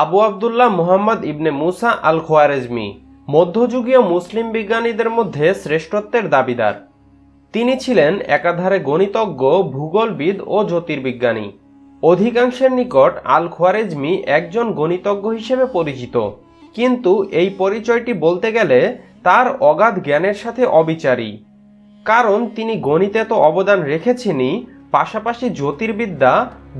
আবু আবদুল্লাহ মুহাম্মদ ইবনে মুসা আল খোয়ারেজমি মধ্যযুগীয় মুসলিম বিজ্ঞানীদের মধ্যে শ্রেষ্ঠত্বের দাবিদার। তিনি ছিলেন একাধারে গণিতজ্ঞ, ভূগোলবিদ ও জ্যোতির্বিজ্ঞানী। অধিকাংশের নিকট আল খোয়ারেজমি একজন গণিতজ্ঞ হিসেবে পরিচিত। কিন্তু এই পরিচয়টি বলতে গেলে তার অগাধ জ্ঞানের সাথে অবিচারী। কারণ তিনি গণিতে তো অবদান রেখেছেনই পাশাপাশি জ্যোতির্বিদ্যা,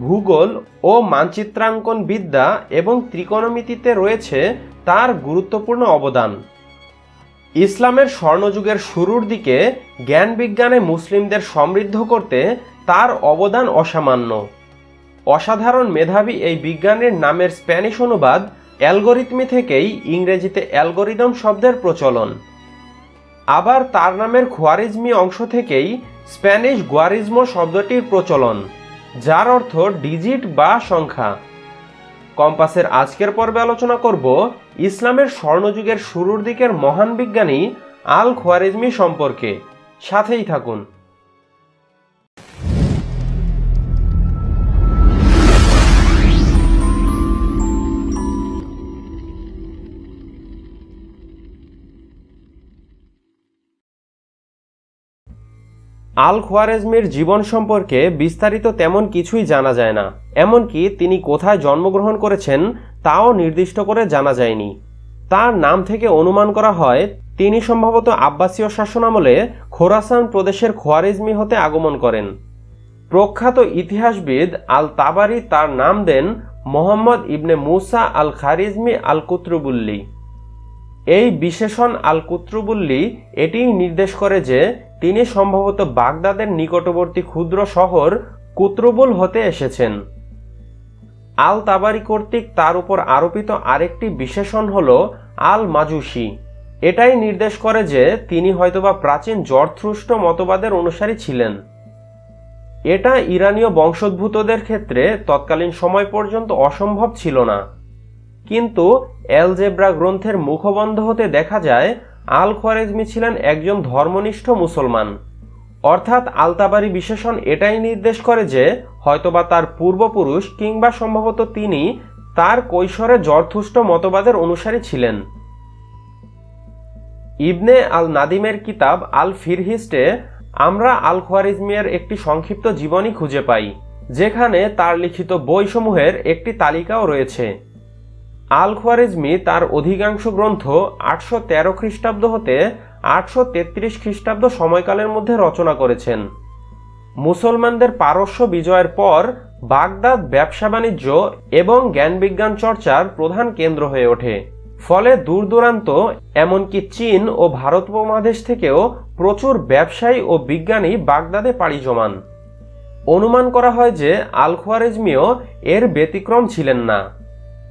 ভূগোল ও মানচিত্রাঙ্কন বিদ্যা এবং ত্রিকোণমিতিতে রয়েছে তার গুরুত্বপূর্ণ অবদান। ইসলামের স্বর্ণযুগের শুরুর দিকে জ্ঞান বিজ্ঞানে মুসলিমদের সমৃদ্ধ করতে তার অবদান অসামান্য। অসাধারণ মেধাবী এই বিজ্ঞানের নামের স্প্যানিশ অনুবাদ অ্যালগোরিথমি থেকেই ইংরেজিতে অ্যালগোরিদম শব্দের প্রচলন। আবার তার নামের খোয়ারিজমি অংশ থেকেই স্প্যানিশ গুয়ারিজমো শব্দটির প্রচলন, যার অর্থ ডিজিট বা সংখ্যা। কম্পাসের আজকের পর্বে আলোচনা করব ইসলামের স্বর্ণযুগের শুরুর দিকের মহান বিজ্ঞানী আল খোয়ারিজমি সম্পর্কে। সাথেই থাকুন। আল খোয়ারেজমির জীবন সম্পর্কে বিস্তারিত তেমন কিছুই জানা যায় না। এমনকি তিনি কোথায় জন্মগ্রহণ করেছেন তাও নির্দিষ্ট করে জানা যায়নি। তার নাম থেকে অনুমান করা হয়, তিনি সম্ভবত আব্বাসীয় শাসনামলে খোরাসান প্রদেশের খোয়ারিজমি হতে আগমন করেন। প্রখ্যাত ইতিহাসবিদ আল তাবারি তার নাম দেন মোহাম্মদ ইবনে মুসা আল খারিজমি আল কুত্রুবুল্লি। এই বিশেষণ আল কুত্রুবুল্লি এটিই নির্দেশ করে যে তিনি সম্ভবত বাগদাদের নিকটবর্তী ক্ষুদ্র শহর কুত্রবুল হতে এসেছেন। আল তাবারি কর্তৃক তার উপর আরোপিত আরেকটি বিশেষণ হল আল মাজুসি এটাই নির্দেশ করে যে তিনি হয়তোবা প্রাচীন জর্থ্রুষ্ট মতবাদের অনুসারী ছিলেন। এটা ইরানীয় বংশোদ্ভূতদের ক্ষেত্রে তৎকালীন সময় পর্যন্ত অসম্ভব ছিল না। কিন্তু অ্যালজেব্রা গ্রন্থের মুখবন্ধ হতে দেখা যায় আল খোয়ারেজমি ছিলেন একজন ধর্মনিষ্ঠ মুসলমান। অর্থাৎ আলতাবারি বিশেষণ এটাই নির্দেশ করে যে, হয়তোবা তার পূর্বপুরুষ কিংবা সম্ভবত তিনি তার কৈশোরে জর্থুষ্ট মতবাদের অনুসারী ছিলেন। ইবনে আল নাদিমের কিতাব আল ফিরহিস্টে আমরা আল খোয়ারিজমিয়ার একটি সংক্ষিপ্ত জীবনী খুঁজে পাই, যেখানে তার লিখিত বইসমূহের একটি তালিকাও রয়েছে। আল খোয়ারিজমি তার অধিকাংশ গ্রন্থ আটশো তেরো খ্রিস্টাব্দ হতে আটশো তেত্রিশ খ্রিস্টাব্দ সময়কালের মধ্যে রচনা করেছেন। মুসলমানদের পারস্য বিজয়ের পর বাগদাদ ব্যবসা বাণিজ্য এবং জ্ঞানবিজ্ঞান চর্চার প্রধান কেন্দ্র হয়ে ওঠে। ফলে দূর দূরান্ত এমনকি চীন ও ভারত উপমহাদেশ থেকেও প্রচুর ব্যবসায়ী ও বিজ্ঞানী বাগদাদে পাড়ি জমান। অনুমান করা হয় যে আল খোয়ারিজমিও এর ব্যতিক্রম ছিলেন না।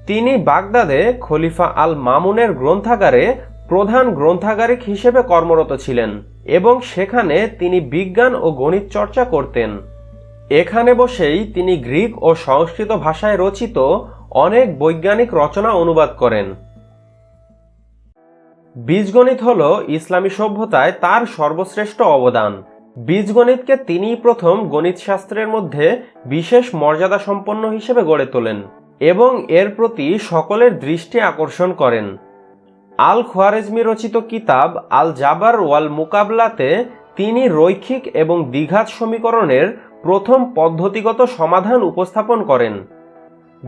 তিনি বাগদাদে খলিফা আল মামুনের গ্রন্থাগারে প্রধান গ্রন্থাগারিক হিসেবে কর্মরত ছিলেন এবং সেখানে তিনি বিজ্ঞান ও গণিত চর্চা করতেন। এখানে বসেই তিনি গ্রিক ও সংস্কৃত ভাষায় রচিত অনেক বৈজ্ঞানিক রচনা অনুবাদ করেন। বীজগণিত হল ইসলামী সভ্যতায় তার সর্বশ্রেষ্ঠ অবদান। বীজগণিতকে তিনিই প্রথম গণিত শাস্ত্রের মধ্যে বিশেষ মর্যাদা সম্পন্ন হিসেবে গড়ে তোলেন। এবং এর প্রতি সকলের দৃষ্টি আকর্ষণ করেন। আল খোয়ারেজমি রচিত কিতাব আল জাবার ওয়াল মোকাবলাতে তিনি রৈখিক এবং দ্বিঘাত সমীকরণের প্রথম পদ্ধতিগত সমাধান উপস্থাপন করেন।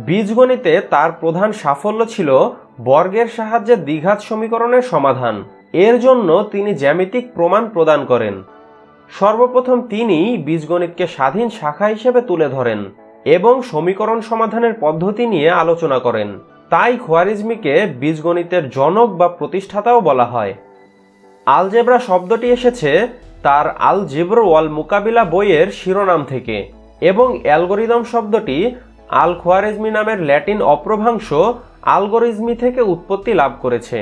বীজগণিতে তার প্রধান সাফল্য ছিল বর্গের সাহায্যে দ্বিঘাত সমীকরণের সমাধান। এর জন্য তিনি জ্যামিতিক প্রমাণ প্রদান করেন। সর্বপ্রথম তিনি বীজগণিতকে স্বাধীন শাখা হিসেবে তুলে ধরেন। এবং সমীকরণ সমাধানের পদ্ধতি নিয়ে আলোচনা করেন। তাই খোয়ারিজমিকে বীজগণিতের জনক বা প্রতিষ্ঠাতাও বলা হয়। আলজেব্রা শব্দটি এসেছে তার আল জেব্র ওয়াল মুকাবিলা বইয়ের শিরোনাম থেকে এবং অ্যালগোরিদম শব্দটি আল খোয়ারিজমি নামের ল্যাটিন অপ্রভাংশ আলগোরিজমি থেকে উৎপত্তি লাভ করেছে।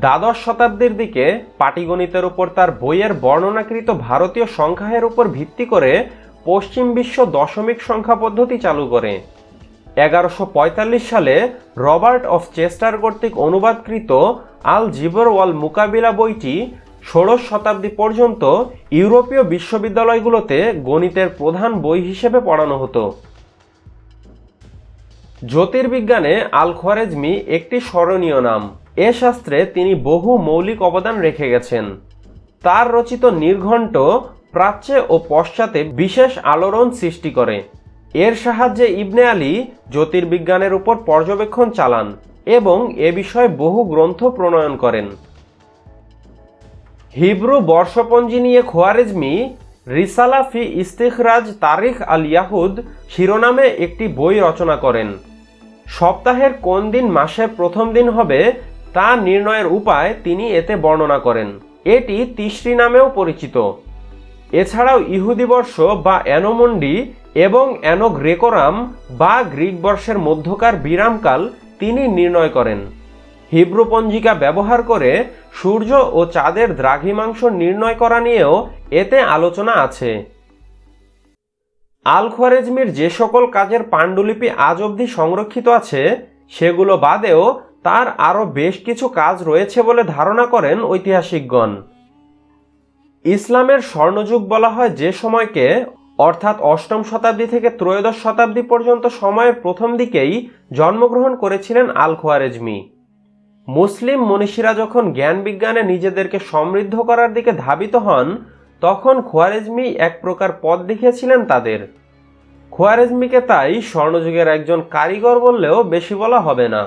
দ্বাদশ শতাব্দীর দিকে পাটিগণিতের উপর তার বইয়ের বর্ণনাকৃত ভারতীয় সংখ্যায়ের উপর ভিত্তি করে পশ্চিম বিশ্ব দশমিক সংখ্যা পদ্ধতি চালু করে। এগারোশো পঁয়তাল্লিশ সালে রবার্ট অফ চেস্টার কর্তৃক অনুবাদকৃত আল জিবর ওয়াল মুকাবিলা বইটি ষোড়শ শতাব্দী পর্যন্ত ইউরোপীয় বিশ্ববিদ্যালয়গুলোতে গণিতের প্রধান বই হিসেবে পড়ানো হতো। জ্যোতির্বিজ্ঞানে আল খোয়ারেজমি একটি স্মরণীয় নাম। এ শাস্ত্রে তিনি বহু মৌলিক অবদান রেখে গেছেন। তার রচিত নির্ঘণ্ট প্রাচ্যে ও পশ্চাতে বিশেষ আলোড়ন সৃষ্টি করে। এর সাহায্যে ইবনে আলী জ্যোতির্বিজ্ঞানের উপর পর্যবেক্ষণ চালান এবং এ বিষয়ে বহু গ্রন্থ প্রণয়ন করেন। হিব্রু বর্ষপঞ্জি নিয়ে খোয়ারেজমি, রিসালা ফি ইস্তিখরাজ তারিখ আল ইয়াহুদ শিরোনামে একটি বই রচনা করেন। সপ্তাহের কোন দিন মাসের প্রথম দিন হবে তা নির্ণয়ের উপায় তিনি এতে বর্ণনা করেন। এটি তিসরি নামেও পরিচিত। এছাড়াও ইহুদি বর্ষ বা অ্যানোমন্ডি এবং অ্যানোগ্রেকোরাম বা গ্রিক বর্ষের মধ্যকার বিরামকাল তিনি নির্ণয় করেন। হিব্রু পঞ্জিকা ব্যবহার করে সূর্য ও চাঁদের দ্রাঘিমাংশ নির্ণয় করা নিয়েও এতে আলোচনা আছে। আল খোয়ারেজমির যে সকল কাজের পাণ্ডুলিপি আজ অবধি সংরক্ষিত আছে, সেগুলো বাদেও তার আরও বেশ কিছু কাজ রয়েছে বলে ধারণা করেন ঐতিহাসিকগণ। ইসলামের স্বর্ণযুগ বলা হয় যে সময়কে, অর্থাৎ অষ্টম শতাব্দী থেকে ত্রয়োদশ শতাব্দী পর্যন্ত সময়ের প্রথম দিকেই জন্মগ্রহণ করেছিলেন আল খোয়ারেজমি। মুসলিম মনীষীরা যখন জ্ঞান বিজ্ঞানে নিজেদেরকে সমৃদ্ধ করার দিকে ধাবিত হন, তখন খোয়ারেজমি এক প্রকার পথ দেখিয়েছিলেন তাদের। খোয়ারেজমিকে তাই স্বর্ণযুগের একজন কারিগর বললেও বেশি বলা হবে না।